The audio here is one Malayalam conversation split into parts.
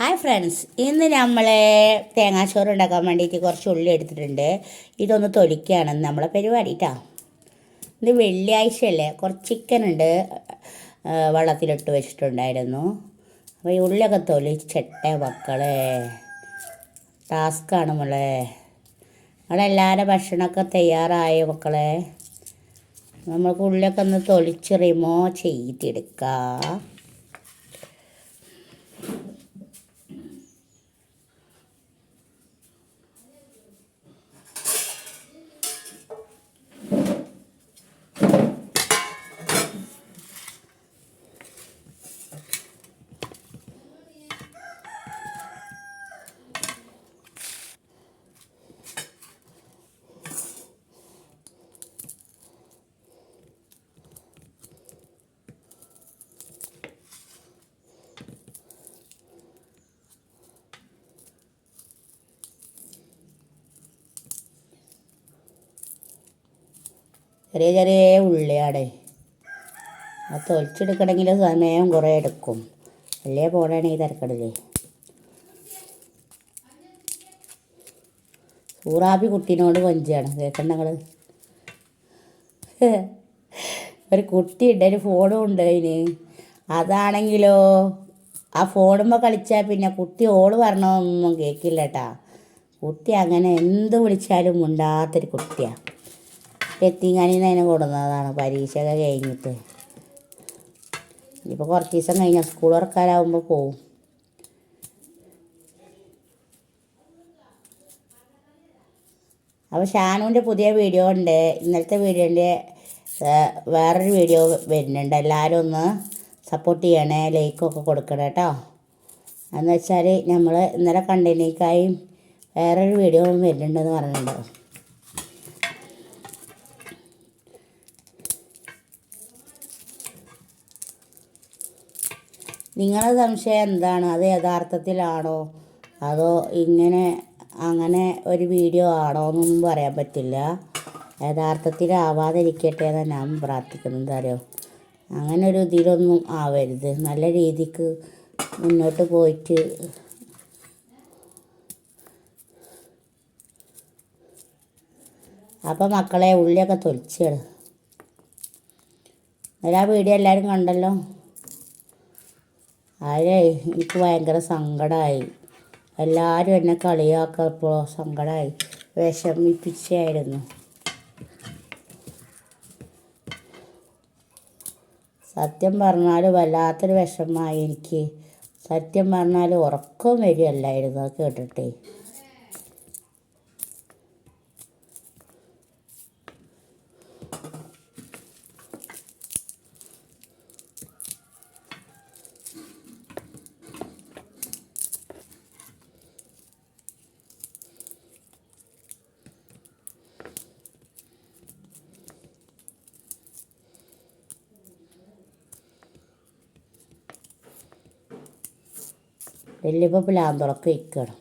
ഹായ് ഫ്രണ്ട്സ് ഇന്ന് നമ്മൾ തേങ്ങാച്ചോറ് ഉണ്ടാക്കാൻ വേണ്ടിയിട്ട് കുറച്ച് ഉള്ളി എടുത്തിട്ടുണ്ട്. ഇതൊന്ന് തൊലിക്കുകയാണ് നമ്മളെ പരിപാടി കേട്ടോ ഇത് വെള്ളിയാഴ്ച അല്ലേ കുറച്ച് ചിക്കൻ ഉണ്ട് വെള്ളത്തിലിട്ട് വെച്ചിട്ടുണ്ടായിരുന്നു. അപ്പോൾ ഈ ഉള്ളിയൊക്കെ തൊലിച്ചിട്ടെ മക്കളെ. ടാസ്ക്കാണ് മോളെ. നമ്മളെല്ലാവരുടെ ഭക്ഷണമൊക്കെ തയ്യാറായ മക്കളെ? നമ്മൾക്ക് ഉള്ളിയൊക്കെ ഒന്ന് തൊലിച്ച് ചെയ്തെടുക്കാം. ചെറിയ ചെറിയ ഉള്ളിയാടെ. അത് തൊലിച്ചെടുക്കണമെങ്കിൽ സമയം കുറേ എടുക്കും. അല്ലേ പോകണമെങ്കിൽ തിരക്കടില്ലേ സൂറാബി കുട്ടീനോട് കൊഞ്ചാണ് കേൾക്കണ്ട നിങ്ങൾ ഒരു കുട്ടി ഉണ്ട് ഒരു ഫോണും ഉണ്ട് അതിന്. അതാണെങ്കിലോ ആ ഫോണുമ്പോൾ കളിച്ചാൽ പിന്നെ കുട്ടി ഓൾ പറഞ്ഞൊന്നും കേൾക്കില്ല കേട്ടാ കുട്ടി അങ്ങനെ എന്ത് വിളിച്ചാലും മുണ്ടാത്തൊരു കുട്ടിയാണ് എത്തിങ്ങാനിൽ നിന്ന് അതിനെ കൊടുന്നതാണ് പരീക്ഷയൊക്കെ കഴിഞ്ഞിട്ട്. ഇനിയിപ്പോൾ കുറച്ച് ദിവസം കഴിഞ്ഞാൽ സ്കൂൾ തുറക്കാനാവുമ്പോൾ പോവും. അപ്പോൾ ഷാനുവിന്റെ പുതിയ വീഡിയോ ഉണ്ട്. ഇന്നലത്തെ വീഡിയോന്റെ വേറൊരു വീഡിയോ വരുന്നുണ്ട്. എല്ലാവരും ഒന്ന് സപ്പോർട്ട് ചെയ്യണേ ലൈക്കൊക്കെ കൊടുക്കണം കേട്ടോ എന്ന് വെച്ചാൽ നമ്മൾ ഇന്നലെ കണ്ടതിനേക്കായും വേറൊരു വീഡിയോ വരുന്നുണ്ടെന്ന് പറഞ്ഞിട്ടുണ്ടോ? നിങ്ങളുടെ സംശയം എന്താണ്? അത് യഥാർത്ഥത്തിലാണോ? അതോ ഇങ്ങനെ അങ്ങനെ ഒരു വീഡിയോ ആണോ എന്നൊന്നും പറയാൻ പറ്റില്ല. യഥാർത്ഥത്തിലാവാതിരിക്കട്ടെ എന്ന് ഞാൻ പ്രാർത്ഥിക്കുന്നത്. അറിയോ അങ്ങനെ ഒരു ഇതിലൊന്നും ആവരുത്. നല്ല രീതിക്ക് മുന്നോട്ട് പോയിട്ട് അപ്പം മക്കളെ ഉള്ളിയൊക്കെ തൊലിച്ചാണ് ആ വീഡിയോ എല്ലാവരും കണ്ടല്ലോ? അതെ എനിക്ക് ഭയങ്കര സങ്കടമായി എല്ലാവരും എന്നെ കളിയാക്കപ്പോൾ സങ്കടമായി വിഷമിപ്പിച്ചായിരുന്നു. സത്യം പറഞ്ഞാൽ വല്ലാത്തൊരു വിഷമമായി എനിക്ക്. സത്യം പറഞ്ഞാൽ ഉറക്കം വരികയല്ലായിരുന്നു അത് കേട്ടിട്ടേ. വലിയപ്പോൾ പിലാന്തുറക്ക് വയ്ക്കണം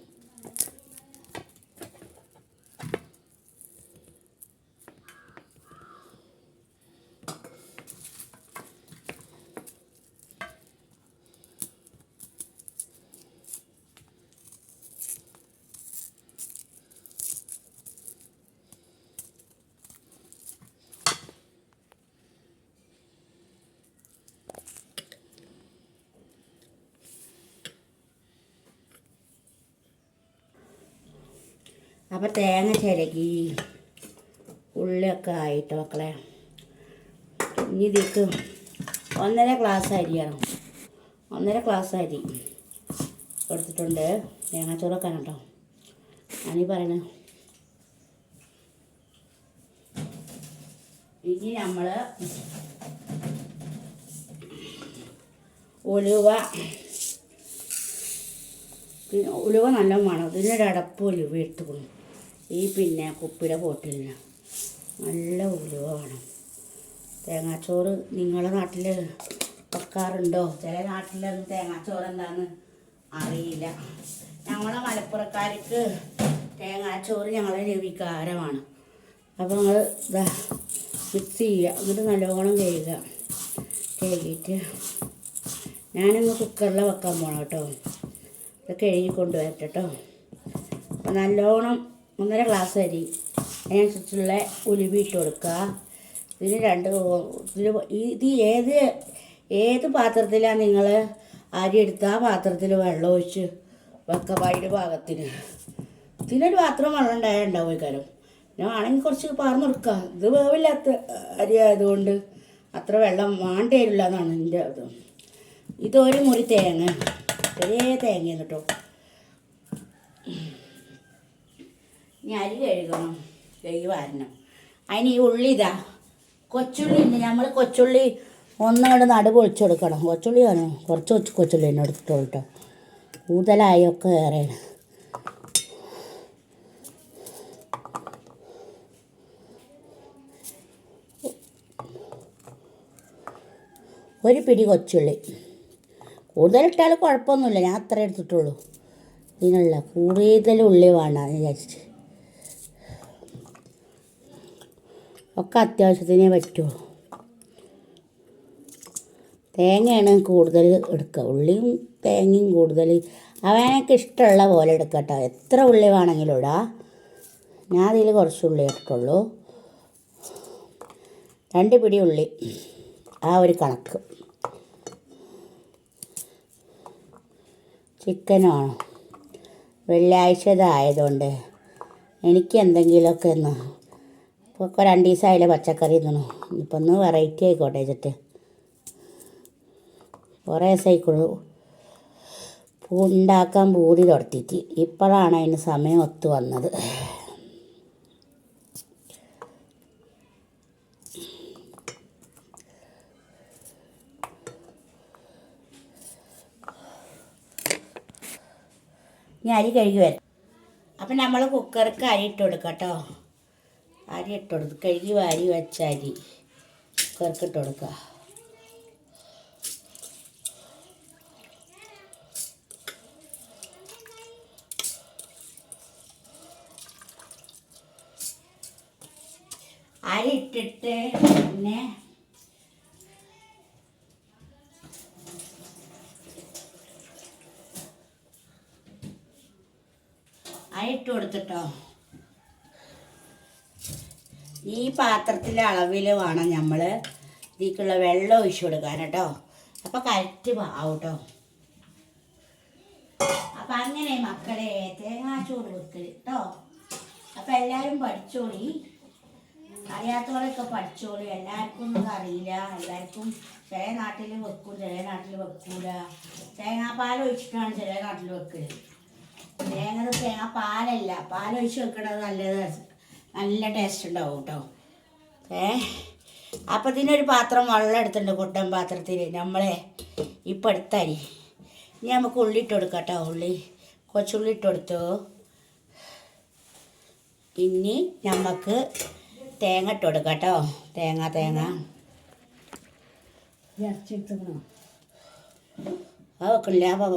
അപ്പോൾ തേങ്ങ ചിരകി ഉള്ളിയൊക്കെ ആയിട്ട് മക്കളെ. ഇനി ഇതിക്ക് ഒന്നര ഗ്ലാസ് അരിയാണ് ഒന്നര ഗ്ലാസ് അരി എടുത്തിട്ടുണ്ട്. തേങ്ങാച്ചോറൊക്കെ കേട്ടോ. ഞാനീ പറയണ. ഇനി നമ്മൾ ഉലുവ പിന്നെ ഉലുവ നല്ല മണം ഇതിനൊരു അടപ്പ് ഉലുവ എടുത്തുക്കണം ഈ പിന്നെ കുപ്പിയുടെ ബോട്ടിലിന് നല്ല ഉലുവ വേണം തേങ്ങാച്ചോറ് നിങ്ങളുടെ നാട്ടിൽ വെക്കാറുണ്ടോ? ചില നാട്ടിലൊന്നും തേങ്ങാച്ചോറ് എന്താന്ന് അറിയില്ല. ഞങ്ങളെ മലപ്പുറക്കാർക്ക് തേങ്ങാച്ചോറ് ഞങ്ങളുടെ വികാരമാണ് അപ്പോൾ നിങ്ങൾ ഇതാ മിക്സ് ചെയ്യുക. എന്നിട്ട് നല്ലോണം കഴുകുക. കഴുകിയിട്ട് ഞാനിന്ന് കുക്കറിൽ വെക്കാൻ പോണം കേട്ടോ. ഇത് കഴുകി കൊണ്ടുവരട്ടെ കേട്ടോ. നല്ലോണം ഒന്നര ഗ്ലാസ് അരി. അതിനനുസരിച്ചുള്ള ഉലുവി ഇട്ട് കൊടുക്കുക. ഇതിന് രണ്ട് ഇതിന് ഇത് ഏത് ഏത് പാത്രത്തിലാണ് നിങ്ങൾ അരി എടുത്ത ആ പാത്രത്തിൽ വെള്ളം ഒഴിച്ച് വൈഡ് ഭാഗത്തിന്. ഇതിനൊരു പാത്രം വെള്ളം ഉണ്ടായാൽ ഉണ്ടാവും കാര്യം ഞാൻ ആണെങ്കിൽ കുറച്ച് പാർന്ന് കൊടുക്കുക. ഇത് വേവില്ലാത്ത അരി ആയതുകൊണ്ട് അത്ര വെള്ളം വേണ്ടേരില്ല എന്നാണ് എന്റെ ഇത്. ഇതൊരു മുറി തേങ്ങ. ചെറിയ തേങ്ങ കേട്ടോ. ഇനി അരി കഴുകണം കഴുകി വാരണം. അതിന് ഈ ഉള്ളി ഇതാ. കൊച്ചുള്ളി ഉണ്ട് നമ്മൾ കൊച്ചുള്ളി ഒന്നുകൊണ്ട് നടു പൊളിച്ചു കൊടുക്കണം. കൊച്ചുള്ളി വേണം. കുറച്ച് കൊച്ചു കൊച്ചുള്ളി തന്നെ എടുത്തിട്ടുള്ളൂ കൂടുതലായൊക്കെ ഏറെയാണ് ഒരു പിടി കൊച്ചുള്ളി. കൂടുതലിട്ടാൽ കുഴപ്പമൊന്നുമില്ല. ഞാൻ അത്ര എടുത്തിട്ടുള്ളൂ. ഇതിനുള്ള കൂടുതൽ ഉള്ളി വേണമെന്ന് വിചാരിച്ചിട്ട് ഒക്കെ അത്യാവശ്യത്തിനേ പറ്റുള്ളൂ. തേങ്ങയാണ് കൂടുതൽ എടുക്കുക. ഉള്ളിയും തേങ്ങയും കൂടുതൽ. അവനൊക്കെ ഇഷ്ടമുള്ള പോലെ എടുക്കട്ടെ എത്ര ഉള്ളി വേണമെങ്കിലും ഇടാം. ഞാൻ അതിൽ കുറച്ച് ഉള്ളി ഇട്ടിട്ടുള്ളൂ. രണ്ട് പിടി ഉള്ളി. ആ ഒരു കണക്ക്. ചിക്കനാണ് വെള്ളിയാഴ്ച ഇതായതുകൊണ്ട് എനിക്ക് എന്തെങ്കിലുമൊക്കെ ഒന്ന് ഇപ്പോൾ രണ്ട് ദിവസമായില്ലേ പച്ചക്കറി തിന്നു ഇപ്പം ഒന്ന് വെറൈറ്റി ആയിക്കോട്ടെ വെച്ചിട്ട്. കുറേ ദിവസമായിക്കുള്ളൂ ഉണ്ടാക്കാൻ പൂതി തുടത്തിയിട്ട് ഇപ്പോഴാണ് അതിന് സമയം ഒത്തു വന്നത്. ഞാൻ അരി കഴുകി വരാം അപ്പം നമ്മൾ കുക്കർക്ക് അരി ഇട്ട് കൊടുക്കാം കേട്ടോ അരി ഇട്ട് കൊടുക്കുക കഴുകി വാരി വെച്ച അരി. കുക്കർക്ക് ഇട്ട് കൊടുക്കുക അരി ഇട്ടിട്ട് പിന്നെ അരി കൊടുത്തിട്ടോ. ഈ പാത്രത്തിലെ അളവിൽ വേണം നമ്മൾ ഇതിലേക്കുള്ള വെള്ളം ഒഴിച്ചു കൊടുക്കാൻ കേട്ടോ. അപ്പോൾ കറക്റ്റ് ആവും കേട്ടോ അപ്പം അങ്ങനെ മക്കളെ തേങ്ങാച്ചോറ് വെക്കൽ കേട്ടോ അപ്പം എല്ലാവരും പഠിച്ചോളി. അറിയാത്തവരൊക്കെ പഠിച്ചോളി. എല്ലാവർക്കും ഒന്നും അറിയില്ല. എല്ലാവർക്കും ചില നാട്ടിൽ വെക്കും ചില നാട്ടിൽ വെക്കൂല. തേങ്ങാപ്പാൽ ഒഴിച്ചിട്ടാണ് ചില നാട്ടിൽ വെക്കൽ തേങ്ങ തേങ്ങാ പാലല്ല പാലൊഴിച്ച് വെക്കണത് നല്ലത് നല്ല ടേസ്റ്റ് ഉണ്ടാവും കേട്ടോ ഏ? അപ്പം ഇതിനൊരു പാത്രം വെള്ളം എടുത്തിട്ടുണ്ട് കുട്ടൻ പാത്രത്തിൽ നമ്മളെ ഇപ്പം എടുത്തരി. ഇനി നമുക്ക് ഉള്ളി ഇട്ട് കൊടുക്കാം കേട്ടോ ഉള്ളി. കൊച്ചുള്ളി ഇട്ട് കൊടുത്തു. ഇനി നമുക്ക് തേങ്ങ ഇട്ട് കൊടുക്കാം കേട്ടോ തേങ്ങ തേങ്ങ. ഇറച്ചിട്ടുക്കണോ ആ വെക്കണില്ല ആ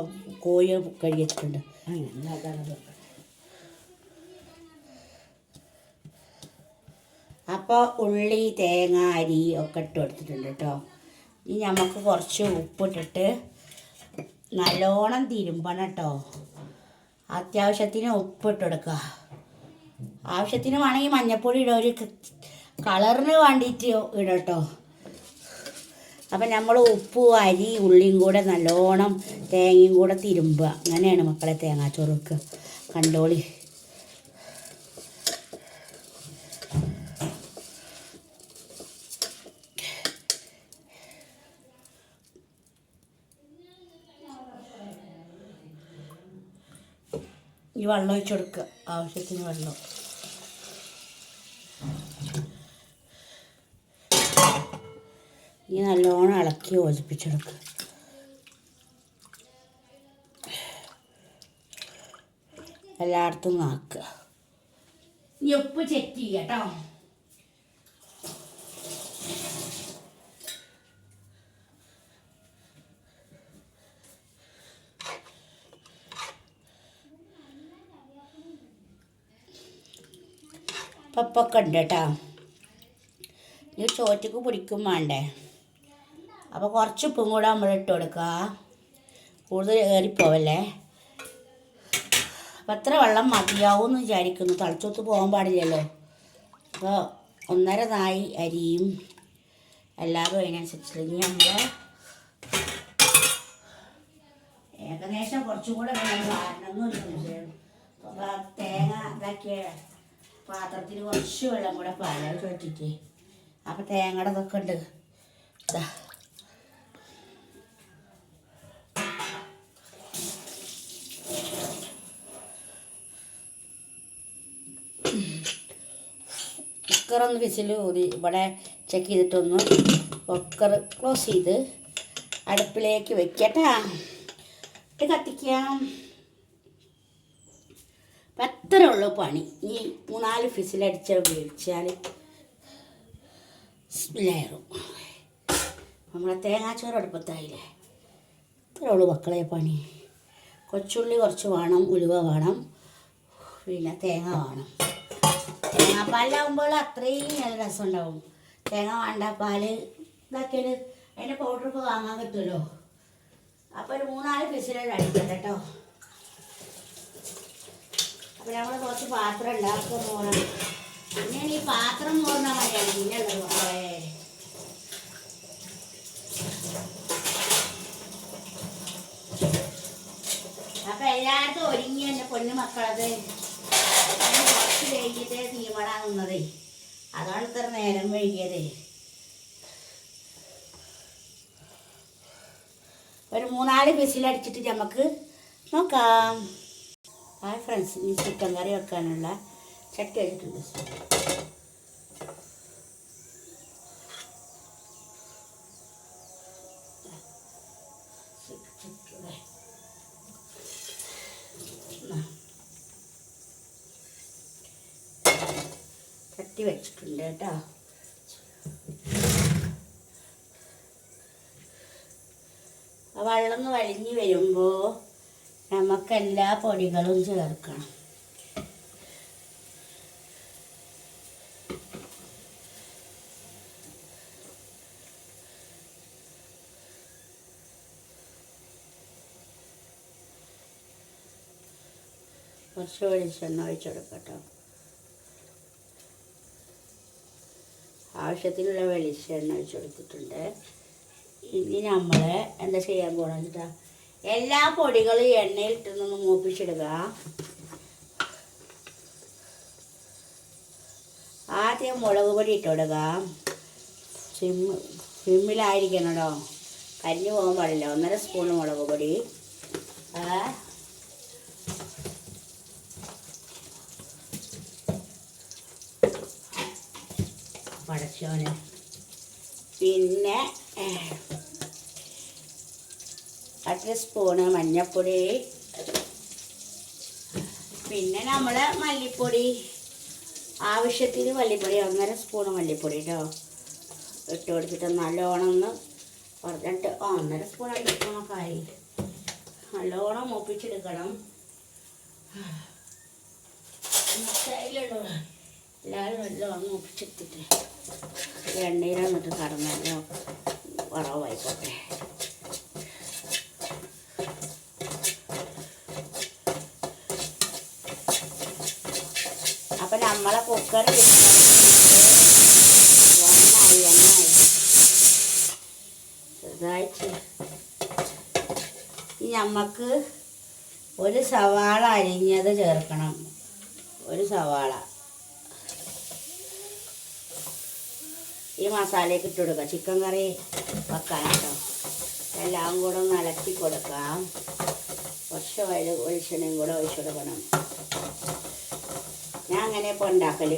കോഴി കഴുകി വെച്ചിട്ടുണ്ട്. അങ്ങനെ അപ്പോൾ ഉള്ളി തേങ്ങ അരി ഒക്കെ ഇട്ട് കൊടുത്തിട്ടുണ്ട് കേട്ടോ. ഇനി നമുക്ക് കുറച്ച് ഉപ്പിട്ടിട്ട് നല്ലോണം തിരുമ്പണം കേട്ടോ. അത്യാവശ്യത്തിന് ഉപ്പിട്ട് കൊടുക്കുക. ആവശ്യത്തിന് വേണമെങ്കിൽ മഞ്ഞപ്പൊടി ഇടുക. ഒരു കളറിന് വേണ്ടിയിട്ട് ഇടട്ടോ അപ്പം നമ്മൾ ഉപ്പും അരി ഉള്ളിയും കൂടെ നല്ലോണം തേങ്ങയും കൂടെ തിരുമ്പുക. അങ്ങനെയാണ് മക്കളെ തേങ്ങാച്ചോറ് വെക്കുക കണ്ടോളി. ഈ വെള്ളം ഒഴിച്ച് കൊടുക്കുക. ആവശ്യത്തിന് വെള്ളം. ഇനി നല്ലോണം ഇളക്കി യോജിപ്പിച്ചെടുക്കുക എല്ലായിടത്തും നാക്കുക. ഇനി ഉപ്പ് ചെക്ക് ചെയ്യാം കേട്ടോ പപ്പൊക്കെ ഉണ്ട് കേട്ടോ ഇത് ചോറ്റക്ക് പിടിക്കും വേണ്ടേ അപ്പോൾ കുറച്ച് ഉപ്പും കൂടെ നമ്മൾ ഇട്ട് കൊടുക്കുക കൂടുതൽ ഏറിപ്പോവല്ലേ? അപ്പം എത്ര വെള്ളം മതിയാവും എന്ന് വിചാരിക്കുന്നു. തളിച്ചൊത്ത് പോകാൻ പാടില്ലല്ലോ. അപ്പോൾ ഒന്നര നായി അരിയും എല്ലാവരും അതിനനുസരിച്ച്. ഇനി നമ്മൾ ഏകദേശം കുറച്ചും കൂടെ വേണം കാരണം തേങ്ങ ഇതാക്കിയ പാത്രത്തിൽ കുറച്ച് വെള്ളം കൂടെ പാലാൽ വെച്ചിട്ട് അപ്പം തേങ്ങയുടെ ഇതൊക്കെ ഉണ്ട്. കുക്കറൊന്ന് വിസിൽ ഊതി. ഇവിടെ ചെക്ക് ചെയ്തിട്ടൊന്ന് കുക്കർ ക്ലോസ് ചെയ്ത് അടുപ്പിലേക്ക് വെക്കട്ടാ. കത്തിക്കാം. അത്രേ ഉള്ളൂ പണി. ഈ മൂന്നാൽ ഫിസിലടിച്ച വേവിച്ചാൽ സ്മെല്ലേറും നമ്മളെ തേങ്ങാച്ചോറ് അടുപ്പത്തായില്ലേ ഇത്രേ ഉള്ളൂ മക്കളെ പണി. കൊച്ചുള്ളി കുറച്ച് വേണം ഉലുവ വേണം പിന്നെ തേങ്ങ വേണം. തേങ്ങാപ്പാലാവുമ്പോൾ അത്രയും നല്ല രസം ഉണ്ടാവും തേങ്ങ വേണ്ട പാൽ ഇതാക്കിയാൽ അതിന്റെ പൗഡർ ഇപ്പോൾ വാങ്ങാൻ കിട്ടുമല്ലോ അപ്പോൾ ഒരു മൂന്നാൽ പീസിലാണ് അടിക്കട്ടെ കേട്ടോ അപ്പോൾ നമ്മൾ കുറച്ച് പാത്രം ഉണ്ടാക്കും മോണം പിന്നെ ഈ പാത്രം പോകുന്ന മതിയാണ് പിന്നെ ഉള്ളത് കുറേ അപ്പം എല്ലായിടത്തും ഒരുങ്ങി എന്റെ പൊന്നു മക്കളത്. കുറച്ച് കഴിഞ്ഞിട്ട് തീമടാൻ നിന്നതേ. അതാണ് ഇത്ര നേരം വൈകിയത്. ഒരു മൂന്നാൽ ബസ്സിലടിച്ചിട്ട് നമുക്ക് നോക്കാം. ഹായ് ഫ്രണ്ട്സ് ഈ ചിക്കൻ കറി വെക്കാനുള്ള ചട്ടി വെച്ചിട്ടുണ്ട് ചട്ടി വെച്ചിട്ടുണ്ട് കേട്ടോ. വെള്ളം വഴിഞ്ഞ് വരുമ്പോ നമുക്ക് എല്ലാ പൊടികളും ചേർക്കണം. കുറച്ച് വെളിച്ചെണ്ണ ഒഴിച്ചു ആവശ്യത്തിനുള്ള വെളിച്ചെണ്ണ ഒഴിച്ചു കൊടുത്തിട്ടുണ്ട് ഇനി നമ്മൾ എന്താ ചെയ്യാൻ പോകണമെന്ന് വെച്ചിട്ടാ എല്ലാ പൊടികളും എണ്ണയിൽ ഇട്ടൊന്ന് മൂപ്പിച്ചിടുക. ആദ്യം മുളക് പൊടി ഇട്ടിടുക സിം സിമ്മിലായിരിക്കണം കേട്ടോ കരിഞ്ഞു പോകാൻ പാടില്ല. ഒന്നര സ്പൂൺ മുളക് പൊടി. പടച്ചോനെ പിന്നെ അര സ്പൂണ് മഞ്ഞൾപ്പൊടി പിന്നെ നമ്മൾ മല്ലിപ്പൊടി. ആവശ്യത്തിന് മല്ലിപ്പൊടി ഒന്നര സ്പൂണ് മല്ലിപ്പൊടി കേട്ടോ ഇട്ട് കൊടുത്തിട്ട് നല്ലോണം ഒന്ന് പറഞ്ഞിട്ട് ഒന്നര സ്പൂൺ രണ്ട് നല്ലോണം മൂപ്പിച്ചെടുക്കണം. എല്ലാവരും നല്ലോണം മൂപ്പിച്ചെടുത്തിട്ട്. എണ്ണയിൽ വന്നിട്ട് കടന്നല്ലോ വറവായിക്കോട്ടെ. നമ്മളെ കുക്കർ എണ്ണായി ഒരു സവാള അരിഞ്ഞത് ചേർക്കണം. ഒരു സവാള. ഈ മസാലയൊക്കെ ഇട്ട് കൊടുക്കുക ചിക്കൻ കറി വെക്കാനോ എല്ലാം കൂടെ ഒന്ന് അലക്കി കൊടുക്കാം. കുറച്ച് വെളിച്ചെണ്ണയും കൂടെ ഒഴിച്ചു കൊടുക്കണം. ഞാൻ അങ്ങനെ ഇപ്പോൾ ഉണ്ടാക്കൽ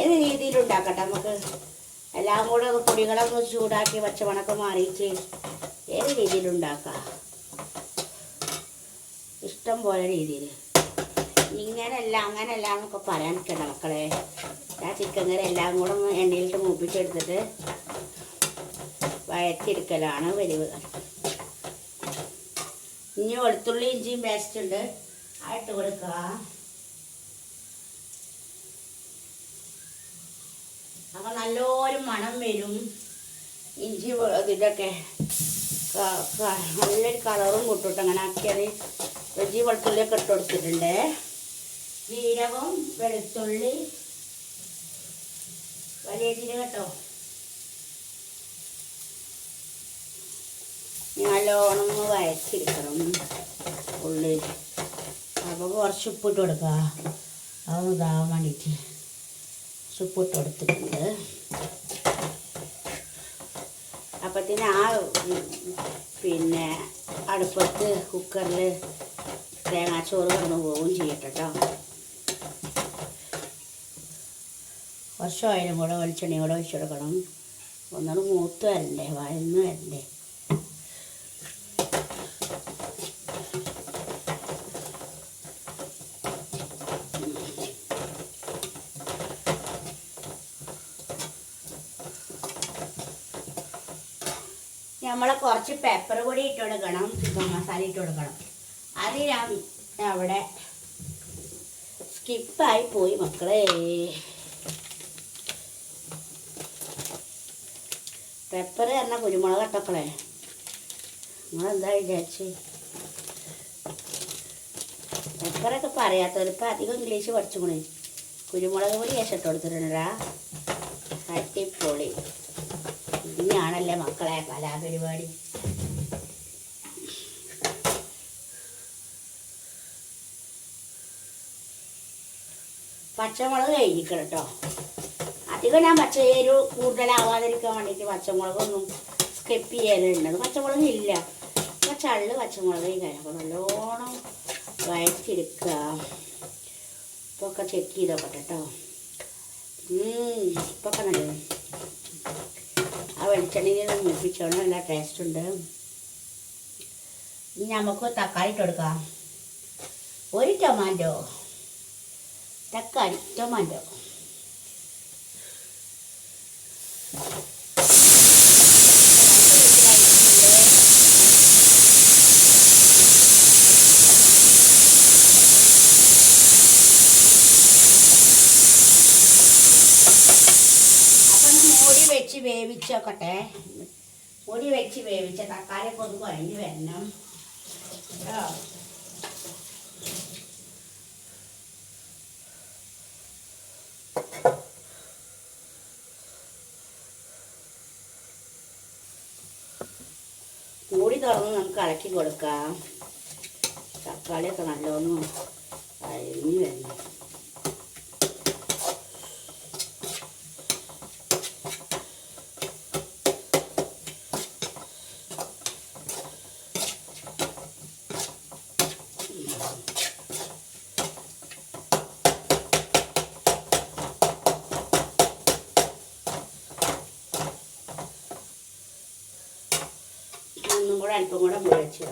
ഏത് രീതിയിൽ ഉണ്ടാക്കട്ടെ. നമുക്ക് എല്ലാം കൂടെ പൊടികളൊന്ന് ചൂടാക്കി പച്ചമണക്കം മാറിയിട്ട് ഏത് രീതിയിൽ ഉണ്ടാക്കാം. ഇഷ്ടം പോലെ രീതിയിൽ ഇങ്ങനെയല്ല അങ്ങനെയല്ല എന്നൊക്കെ പറയാൻ നിൽക്കണ്ട മക്കളെ. ആ ചിക്കൻ കറി എല്ലാം കൂടെ ഒന്ന് എണ്ണയിലിട്ട് മൂപ്പിച്ചെടുത്തിട്ട് വഴറ്റിയെടുക്കലാണ് വലിവ് ഇനി വെളുത്തുള്ളി ഇഞ്ചിയും പേസ്റ്റ് ഉണ്ട്. ആയിട്ട് കൊടുക്കുക അപ്പൊ നല്ലൊരു മണം വരും. ഇഞ്ചി വെ- ഇതിന്റെയൊക്കെ ക- ക- നല്ലൊരു കളറും കൊട്ടിട്ട്. അങ്ങനെ ആക്കിയത് വെജി വെളുത്തുള്ളിയൊക്കെ ഇട്ട് കൊടുത്തിട്ടുണ്ട്. ജീരകം വെളുത്തുള്ളി. വലിയ ജീരകം കേട്ടോ. നല്ലോണം ഒന്ന് വഴച്ചിരിക്കണം ഉള്ളി. അപ്പോൾ കുറച്ച് ഉപ്പിട്ട് കൊടുക്കുക അതൊന്ന് ഇതാവാൻ വേണ്ടിയിട്ട് ഉപ്പിട്ട് കൊടുത്തിട്ടുണ്ട്. അപ്പത്തിന് ആ പിന്നെ അടുപ്പത്ത് കുക്കറിൽ തേങ്ങാച്ചോറ് കിടന്ന് പോവുകയും ചെയ്യട്ടോ കേട്ടോ കുറച്ച് ഓയിലും കൂടെ വെളിച്ചെണ്ണയും കൂടെ ഒഴിച്ചു കൊടുക്കണം ഒന്നുകൂടെ മൂത്ത് വരണ്ടേ വഴന്ന് വരണ്ടേ. നമ്മൾ കുറച്ച് പെപ്പർ പൊടി ഇട്ട് കൊടുക്കണം. ചിക്കൻ മസാല ഇട്ട് കൊടുക്കണം. അത് ഞാൻ അവിടെ സ്കിപ്പായി പോയി മക്കളെ. പെപ്പർ പറഞ്ഞ കുരുമുളക് ഇട്ടക്കളെ നിങ്ങളെന്താ വിചാരിച്ച്? പെപ്പറൊക്കെ പറയാത്തവരിപ്പോൾ അധികം ഇംഗ്ലീഷ് പഠിച്ചു പഠിച്ചുകൊണേ കുരുമുളക് പൊടി ശേഷം കൊടുത്തിട്ടുണ്ടാ അടിപൊളി. ഇനിയാണല്ലേ മക്കളെ കലാപരിപാടി. പച്ചമുളക് കഴിഞ്ഞിക്കണം കേട്ടോ അധികം ഞാൻ പച്ചയേരു കൂടുതലാവാതിരിക്കാൻ വേണ്ടിയിട്ട് പച്ചമുളകൊന്നും സ്കിപ്പ് ചെയ്യലുണ്ട് പച്ചമുളക് ഇല്ല ചള്ള് പച്ചമുളക് കഴിയും അപ്പോൾ നല്ലോണം വഴറ്റിയെടുക്കുക. ഇപ്പൊക്കെ ചെക്ക് ചെയ്തോട്ടെ കേട്ടോ ഇപ്പൊക്കെ നല്ലത് വെളിച്ചെണ്ണയിൽ മൂപ്പിച്ചോണം നല്ല ടേസ്റ്റ് ഉണ്ട്. ഇനി നമുക്ക് തക്കാളി ഇട്ട് കൊടുക്കാം. ഒരു ടൊമാറ്റോ തക്കാളി ടൊമാറ്റോ അപ്പം മൂടി വെച്ച് വേവിച്ചോക്കട്ടെ. മൂടി വെച്ച് വേവിച്ച തക്കാളി ഒന്ന് കുഴഞ്ഞ് വരണം. കേട്ടോ മൂടി തുറന്ന് നമുക്ക് ഇളക്കി കൊടുക്കാം. തക്കാളിയൊക്കെ നല്ലോണം അരിഞ്ഞ് വരണം ഒന്നും കൂടെ അല്പം കൂടെ മുഴച്ച്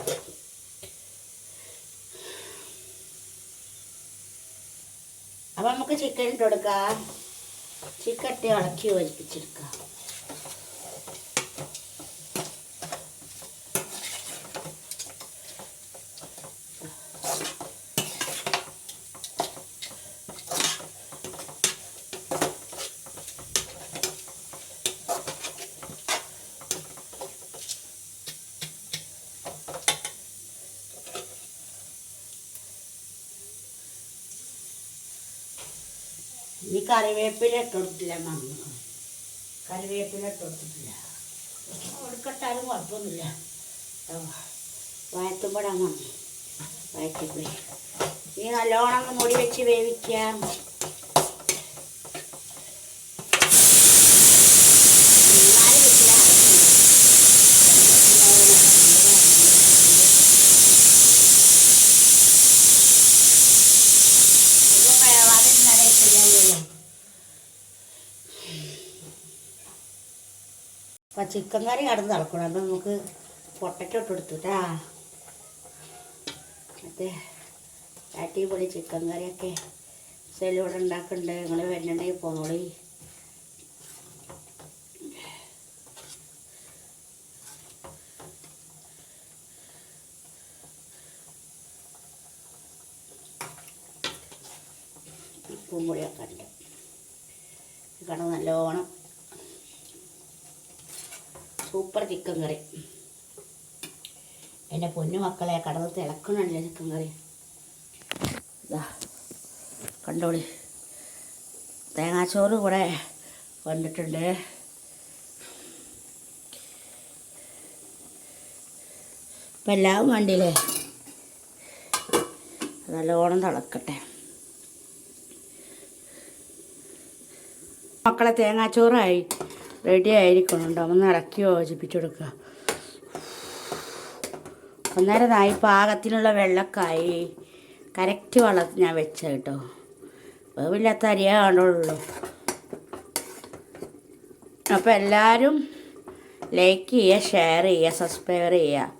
അപ്പം നമുക്ക് ചിക്കൻ ഇട്ട് കൊടുക്കാം. ചിക്കൻ ഇട്ട് ഇളക്കി യോജിപ്പിച്ചെടുക്കാം ഈ കറിവേപ്പില ഇട്ട് കൊടുത്തില്ല മമ്മ. കറിവേപ്പില ഇട്ട് കൊടുത്തിട്ടില്ല കൊടുക്കട്ടാലും കുഴപ്പമൊന്നുമില്ല. വയറ്റുമ്പോഴാ മമ്മി വയറ്റിപ്പോയി നീ നല്ലോണം മുടി വെച്ച് വേവിക്കാം. ചിക്കൻ കറി കടന്ന് തിളക്കണം അത് നമുക്ക് പൊട്ടറ്റോ ഇട്ട് കൊടുത്തുട്ടാ മറ്റേ അടിപൊളി ചിക്കൻ കറിയൊക്കെ സെലൂടെ ഉണ്ടാക്കുന്നുണ്ട് നിങ്ങൾ വരുന്നുണ്ടെങ്കിൽ ഉപ്പും പൊടിയൊക്കെ ഉണ്ട്. കട നല്ലോണം സൂപ്പർ ചിക്കൻ കറി. എന്റെ പൊന്നു മക്കളെ കടന്ന് തിളക്കണല്ലേ ചിക്കൻ കറി. ഇതാ കണ്ടോളി. തേങ്ങാച്ചോറ് കൂടെ വന്നിട്ടുണ്ട്. ഇപ്പം എല്ലാം വേണ്ടിയില്ലേ നല്ലോണം തിളക്കട്ടെ. മക്കളെ തേങ്ങാച്ചോറായി. റെഡി ആയിരിക്കണം കേട്ടോ. ഒന്ന് ഇറക്കി യോജിപ്പിച്ചു കൊടുക്കുക. ഒന്നേരതായി പാകത്തിനുള്ള വെള്ളക്കായി കറക്റ്റ് വള ഞാൻ വെച്ച കേട്ടോ. വേവില്ലാത്ത അരിയേ അപ്പോൾ എല്ലാവരും ലൈക്ക് ചെയ്യുക ഷെയർ ചെയ്യുക സബ്സ്ക്രൈബ് ചെയ്യുക.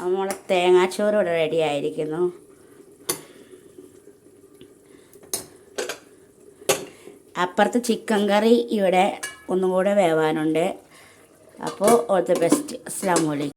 നമ്മളെ തേങ്ങാച്ചോറ് ഇവിടെ റെഡി ആയിരിക്കുന്നു. അപ്പുറത്ത് ചിക്കൻ കറി ഇവിടെ ഒന്നും കൂടെ വേവാനുണ്ട്. അപ്പോൾ ഓൾ ദി ബെസ്റ്റ്. അസ്സാം